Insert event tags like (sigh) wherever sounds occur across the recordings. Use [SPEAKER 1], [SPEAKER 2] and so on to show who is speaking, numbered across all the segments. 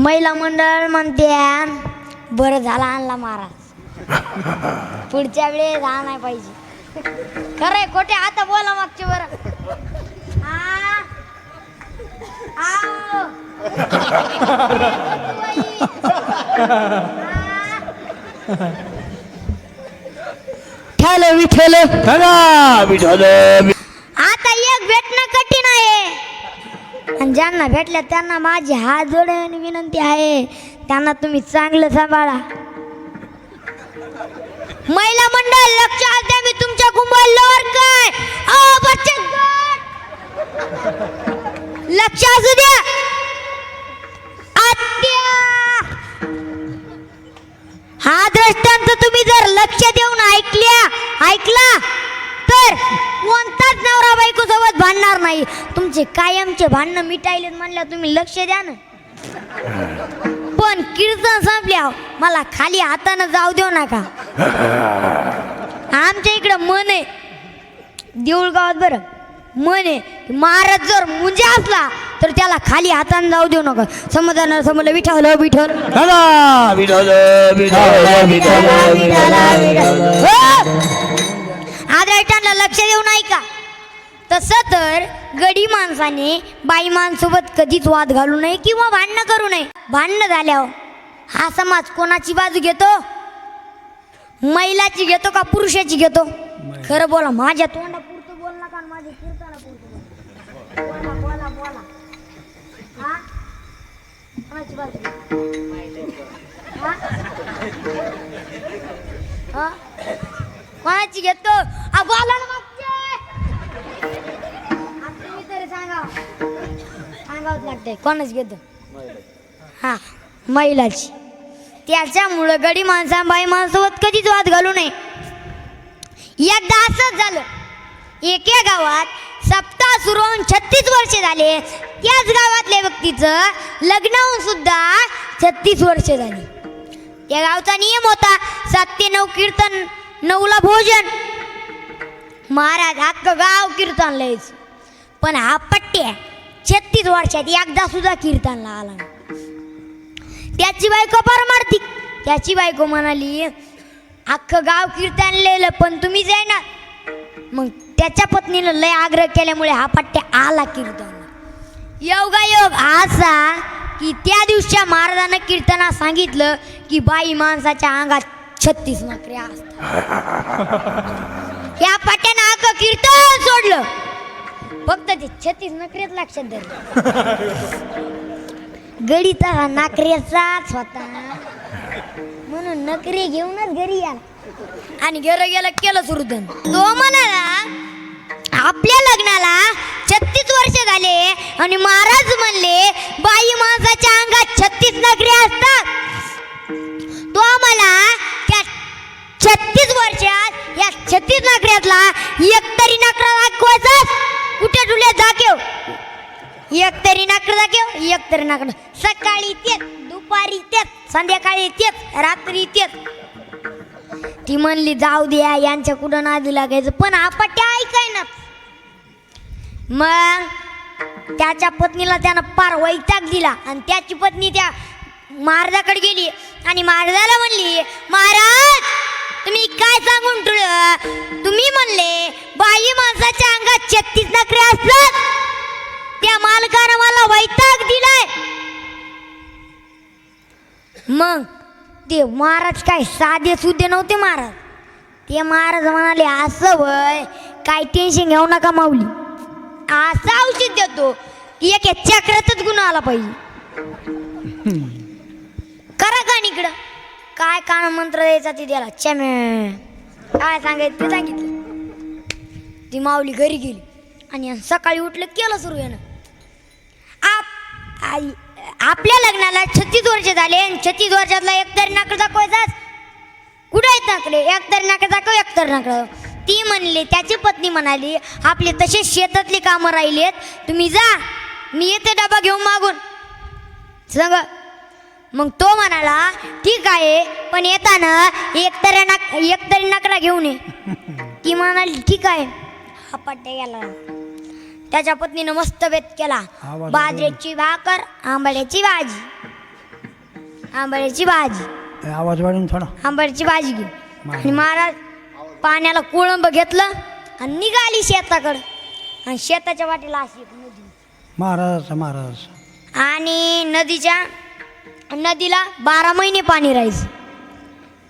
[SPEAKER 1] महिला मंडळ म्हणते बरं झाला आणला महाराज. (laughs) पुढच्या वेळेस आणाय पाहिजे. खरंय खोटे आता बोला मागचे बरं. ठेवलं विठ्ठल
[SPEAKER 2] चला विठ्ठल
[SPEAKER 1] आता एक भेटणं कठीण आहे आणि ज्यांना भेटल्या त्यांना माझी हात जोडून विनंती आहे. त्यांना तुम्ही चांगलं सांभाळा. महिला मंडळ लक्ष द्या मी तुमच्या कुंभारल्यावर काय? अहो, गट! लक्ष असू द्या. हा दृष्टांत तुम्ही जर लक्ष देऊन ऐकल्या ऐकला तर कोणताच नवरा बायको सोबत भांडणार नाही. तुमचे कायमचे भांडणं मिटायले म्हणल्या तुम्ही लक्ष द्या ना. पण कीर्तन संपल्या मला खाली हातानं जाऊ देऊ नका. आमच्या इकडं मन आहे. देऊळ गावात बरं. मन आहे की महाराज जर मुंजे असला तर त्याला खाली हातानं जाऊ देऊ नका. समजानं समजलं विठवलं विठल आदरायटांना लक्ष देऊन ऐका तसं तर गडी माणसाने बाई माणसोबत कधीच वाद घालू नये किंवा भांडणं करू नये. भांडणं झाल्यावर हा समाज कोणाची बाजू घेतो? महिलाची घेतो का पुरुषाची घेतो? खरं बोला माझ्या तोंडा पुरतं बोल नका माझ्या कीर्तना पुरतं बोला बोला बोला. हा? कोणाची बाजू? हा? कोणाची घेतो? आ बोला ना मागचे. तुम्ही तरी सांगा सांगावंच कोणाच घेतो? हा महिलाची. त्याच्यामुळं गडी माणसा बाई माणसासोबत कधीच वाद घालू नये. एकदा असंच झालं. एके गावात सप्ताह सुरू होऊन छत्तीस वर्षे झाले. त्याच गावातल्या व्यक्तीचं लग्न होऊन सुद्धा छत्तीस वर्षे झाली. त्या गावचा नियम होता सात ते नऊ कीर्तन नऊला भोजन. महाराज अख्खं गाव कीर्तन लयच. पण हा पट्ट्या छत्तीस वर्षात एकदा सुद्धा कीर्तनला आला त्याची बायको परमार्थी त्याची बायको म्हणाली अख्खं गाव कीर्तन लिहिलं पण तुम्ही ना मग त्याच्या पत्नीनं लय आग्रह केल्यामुळे हा पट्ट्या आला कीर्तन योगायोग असा की त्या दिवशी महाराजानं कीर्तनात सांगितलं की बाई माणसाच्या अंगात छत्तीस नोकऱ्या असतात. या पट्ट्यानं अख कीर्तन सोडलं. फक्त ते छत्तीस नकरेच लक्षात धरलं. गडीचा हा नाकऱ्याचाच होता म्हणून नकरे घेऊनच घरी या. आणि घर गेलं केलं सुरू धन तो म्हणाला आपल्या लग्नाला छत्तीस वर्ष झाले आणि महाराज म्हणले दाखव एक सकाळी तेच दुपारी तेच संध्याकाळी तेच रात्री तेच. ती म्हणली जाऊ द्या यांच्या कुठं नादी लागायचं पण आपट्या ऐकाय ना मग त्याच्या पत्नीला त्यानं पार वैताग दिला आणि त्याची पत्नी त्या महाराजाकडे गेली आणि महाराजाला म्हणली महाराज तुम्ही काय सांगून ठेवलं? तुम्ही म्हणले बाई माणसाच्या अंगात छत्तीस नखरे असतात. त्या मालकानं मला वैताग दिलाय. मग ते महाराज काय साधे सुधे नव्हते महाराज? ते महाराज म्हणाले असं वय काय टेन्शन घेऊ नका माऊली. असं औषध देतो की एक चक्रातच गुन्हा आला पाहिजे. करा का इकडं? काय कान मंत्र द्यायचा ते द्याला चमे. काय सांगायचं ते सांगितलं. ती माऊली घरी गेली. आणि सकाळी उठलं केलं सुरू यानं. आई आपल्या लग्नाला छत्तीस वर्ष झाले आणि छत्तीस वर्षातला एक तरी नाकडं दाखवायचाच कुठं आहेत नाकडे एक तरी नाकडं दाखव एक तरी नाकडं ती म्हणली त्याची पत्नी म्हणाली आपले तसेच शेतातली कामं राहिलेत तुम्ही जा मी येते डबा घेऊन मागून. सांग. मग तो म्हणाला ठीक आहे पण येताना एक तरी नाक एक तरी नाकडा घेऊन ये. ती म्हणाली ठीक आहे. हा पट्ट्या गेला. त्याच्या पत्नीनं मस्त बेत केला.
[SPEAKER 2] आवाज
[SPEAKER 1] बाजरीची भाकर आंबाड्याची भाजी. आंबाड्याची भाजी.
[SPEAKER 3] आवाज वाढून थोडा.
[SPEAKER 1] आंबाड्याची भाजी घेऊन. आणि महाराज पाण्याला कोळंब घेतलं आणि निघाली शेताकडं. आणि शेताच्या वाटेला अशी एक नदी.
[SPEAKER 3] महाराजाचा महाराजाचा
[SPEAKER 1] आणि नदीच्या नदीला बारा महिने पाणी राहायचं.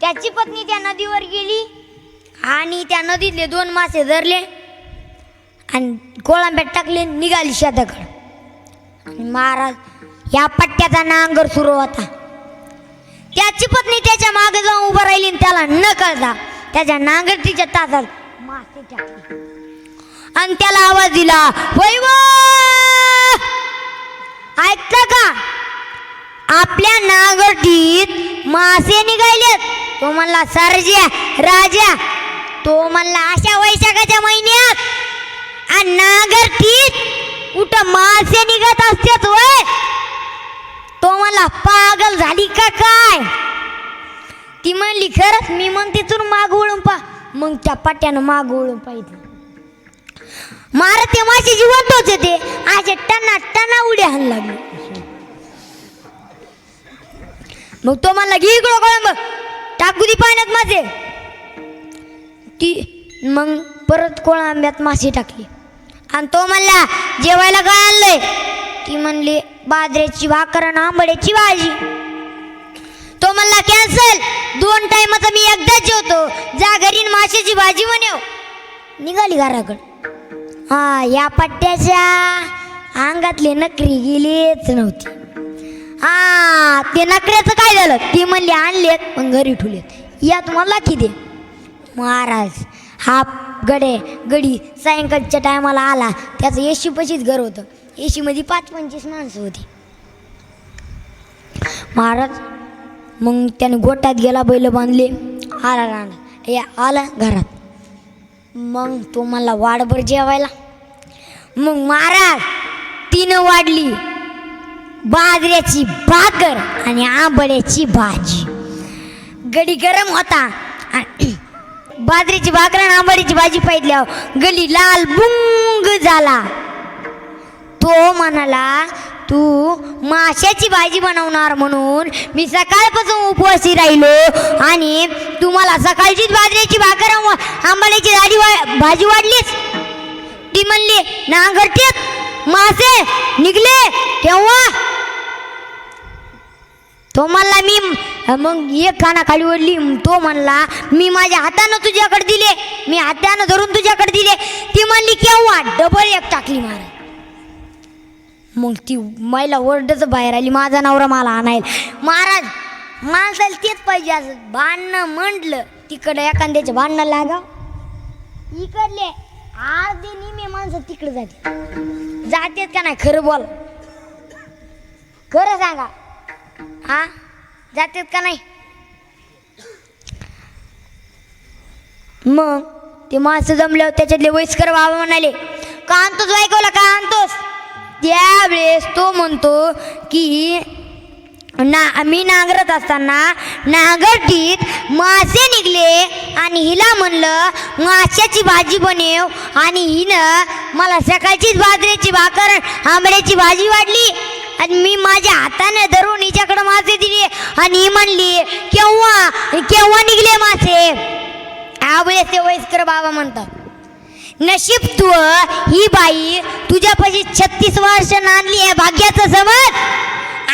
[SPEAKER 1] त्याची पत्नी त्या नदीवर गेली आणि त्या नदीतले दोन मासे धरले. आणि कोळंब्यात टाकले निघाली शेताकडं. आणि महाराज या पट्ट्याचा नांगर सुरू होता. त्याची पत्नी त्याच्यामागे जाऊन उभं राहिली आणि त्याला न कळता त्याच्या नांगरटीच्या तासात मासे टाकली. आणि त्याला आवाज दिला वैव ऐकता का? आपल्या नांगरटीत मासे निघालेत. तो म्हणला सरज्या राजा तो म्हणला अशा वैशाखाच्या महिन्यात आणि नांगरटीत कुठ मासे निघत असतात वय तो मला पागल झाली का काय? ती म्हणली खरंच मी म्हणते तिथून माग वळून पा मग त्या पट्ट्यानं माग वळून पाहिजे मार ते मासे जिवंतच होते. ते असे टना टना उड्या हाण लागले. मग तो म्हणला घे इकडं कळंब टाकू दे पाण्यात माझे. ती मग परत कोळंब्यात मासे टाकली. आणि तो म्हणला जेवायला काय आणलंय? ती म्हणली बाजऱ्याची भाकर आणि आंबड्याची भाजी. तो म्हणला कॅन्सल दोन टायमाचा मी एकदाच जेवतो. जा घरी माशाची भाजी म्हणेव निघाली घराकड. हा या पट्ट्याच्या अंगातले नकरी गेलीच नव्हती. हा ते नकऱ्याचं काय झालं? ती म्हणली आणलेत पण घरी ठुलेत यात मला किती महाराज हा गडे गडी सायंकाळच्या टायमाला आला. त्याचं एशी पशीच घर होतं. एशीमध्ये पाच पंचवीस माणसं होती. महाराज मग त्याने गोट्यात गेला बैल बांधले. आला राहणार या आला घरात. मग तो मला वाडभर जेवायला. मग महाराज तिनं वाढली बाजऱ्याची भाकर आणि आंबड्याची भाजी. गडी गरम होता. आणि बाजरीची भाकर आणि आंबड्याची भाजी पाहिल्या गली लाल बुंग झाला. तो म्हणाला तू माशाची भाजी बनवणार म्हणून मी सकाळपासून उपवासी राहिलो आणि तू मला सकाळचीच बाजरीची भाकर आंबाड्याची भाजी वा भाजी वाढलीस. ती म्हणली नांगरटीत मासे निघले केव्हा तो म्हणला मी मग एक खाना खाली ओढली. तो म्हणला मी माझ्या हातानं तुझ्याकडे दिले मी हातानं धरून तुझ्याकडे दिले. ती म्हणली केव्हा? डबल एक टाकली मारा मग ती महिला ओरडच बाहेर आली माझा नवरा मला आणायला. महाराज माणसाला तेच पाहिजे असं भांडणं म्हटलं तिकडं एखाद्याचे भांडणं लागा इकडले अर्धे निमे माणसं तिकडे जाते. जातेत का नाही? खरं बोल. खरं सांगा. हा? जातात का नाही? मग ते माणसं जमल्यावर त्याच्यातले वयस्कर बाबा म्हणाले का आणतोस ऐकवला का आणतोस? त्यावेळेस तो म्हणतो की ना मी नांगरत असताना नांगरटीत मासे निघले आणि हिला म्हणलं माशाची भाजी बनव आणि हिनं मला सकाळचीच बाजरीची भाकर आंबऱ्याची भाजी वाढली. आणि मी माझ्या हाताने धरून हिच्याकडे मासे दिले आणि ही म्हणली केव्हा केव्हा निघले मासे? यावेळेस ते वयस्कर बाबा म्हणतात. नशीब तू ही बाई तुझ्यापाशी छत्तीस वर्ष नांदली आहे भाग्याचं समज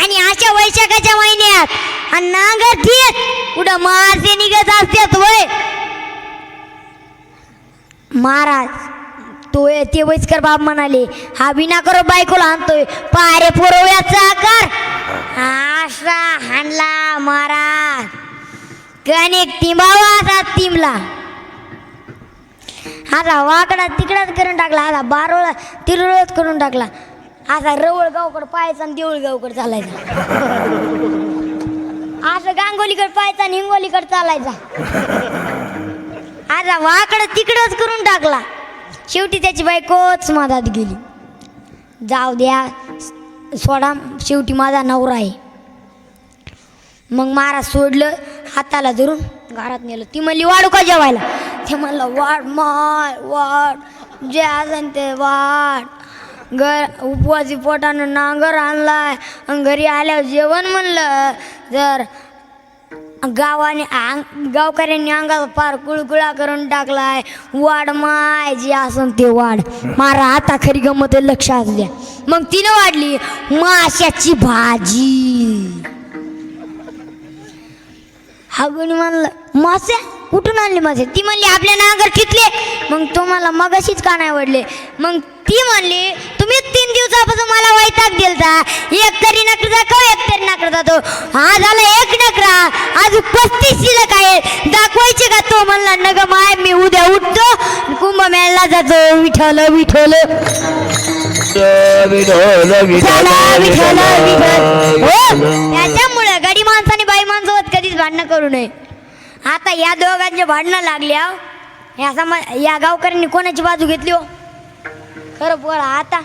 [SPEAKER 1] आणि अशा वैशाखाच्या महिन्यात आणि नांगर धीर कुठं मासे निघत असतात वय महाराज तो ते वैस्कर बाब म्हणाले हा विना करो बायकोला आणतोय. पारे पुरवयाचा आकार. असा हाणला महाराज कणिक तिंबावा असा तिंबला असा वाकडा तिकडाच करून टाकला. आता बारोळा तिरुळच करून टाकला. असा रवळ गावकड पाहायचा आणि देऊळ गावकड चालायचा. (laughs) असं गांगोलीकडे पाहायचा आणि हिंगोलीकडे चालायचा. (laughs) असा वाकडं तिकडंच करून टाकला. शेवटी त्याची बायकोच मधात गेली. जाऊ द्या सोडा शेवटी माझा नवरा आहे. मग महाराज सोडलं हाताला धरून घरात नेलं. ती म्हणली वाढू का जेवायला? ते म्हणलं वाढ मार वाढ जे असेल ते वाढ. घर उपवासी पोटानं नांगर आणलाय. आणि घरी आल्यावर जेवण म्हणलं जर गावाने अंग गावकऱ्यांनी अंगाचा पार गुळगुळा करून टाकलाय. वाढ माय जी ते वाढ. मारा आता खरी गमत आहे, लक्ष असू द्या. मग तिनं वाढली माशाची भाजी. हा म्हणलं मासे? कुठून आणले मासे? ती म्हणली आपल्या नांगर ठितले मग तुम्हाला मगाशीच का नाही आवडले मग ती म्हणली तुम्ही तीन दिवसापासून मला वैताग दिलता. एक तरी नकर का एक तरी नकर जातो. हा झाला एक आज पस्तीस शिल्लक आहेत दाखवायचे का तो म्हणला नग माय मी उद्या उठतो. कुंभमेळ्याला जातो.
[SPEAKER 2] विठल विठल
[SPEAKER 1] त्याच्यामुळे हो, गडी माणसाने बाई माणसोबत कधीच भांडणं करू नये. आता या दोघांचे भांडणं लागल्या या समा या गावकऱ्यांनी कोणाची बाजू घेतली हो? खरं बोला आता.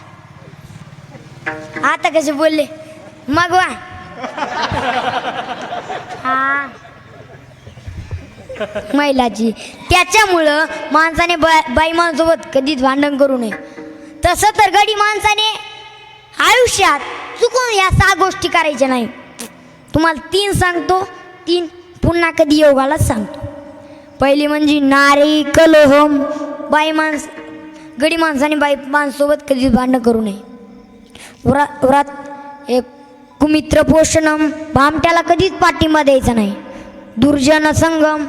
[SPEAKER 1] आता कसे बोलले? मग वा. हा. महिलाची त्याच्यामुळं माणसाने बा बाई माणसोबत कधीच भांडण करू नये. तसं तर गडी माणसाने आयुष्यात चुकून या सहा गोष्टी करायच्या नाही. तुम्हाला तीन सांगतो तीन पुन्हा कधी योगालाच सांगतो. पहिली म्हणजे नारी कलोहम बाई माणस गडी माणसाने बाई माणसोबत कधीच भांडण करू नये. व्रत व्रत एक कुमित्र पोषणम भामट्याला कधीच पाठिंबा द्यायचा नाही. दुर्जन संगम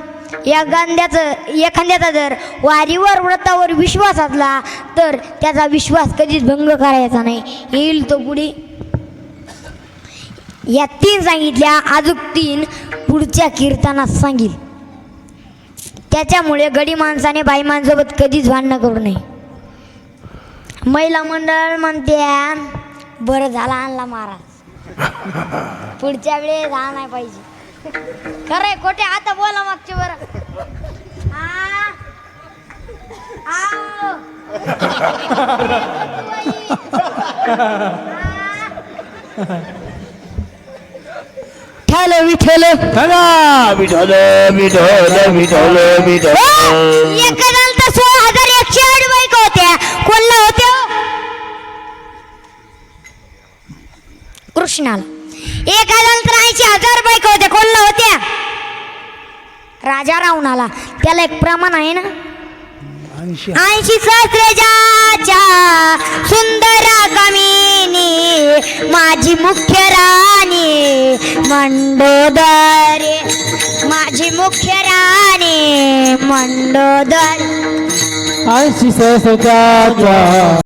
[SPEAKER 1] या गांध्याचं एखाद्याचा जर वारीवर व्रतावर विश्वास असला तर त्याचा विश्वास कधीच भंग करायचा नाही. येईल तो पुढे. या तीन सांगितल्या अजून तीन पुढच्या कीर्तनात सांगील. त्याच्यामुळे गडी माणसाने बाई माणसोबत कधीच भांडणं करू नये. महिला मंडळ म्हणते बरं झाला आणला महाराज. (laughs) पुढच्या वेळेस हा नाही पाहिजे. खरंय खोटे आता बोला मागचे बरं. हा. आओ. विठ्ठल.
[SPEAKER 2] विठोल विठोल विठोल विठोल
[SPEAKER 1] एका कृष्णाला. एक तर ऐंशी हजार बायका होत्या कोणला होत्या. राजा रावणाला. त्याला एक प्रमाण आहे ना? ऐंशी. सहस्रजाच्या सुंदर कमीनी माझी मुख्य राणी मंडोदरे. माझी मुख्य राणी मंडोदर.
[SPEAKER 3] ऐंशी सहस्राच्या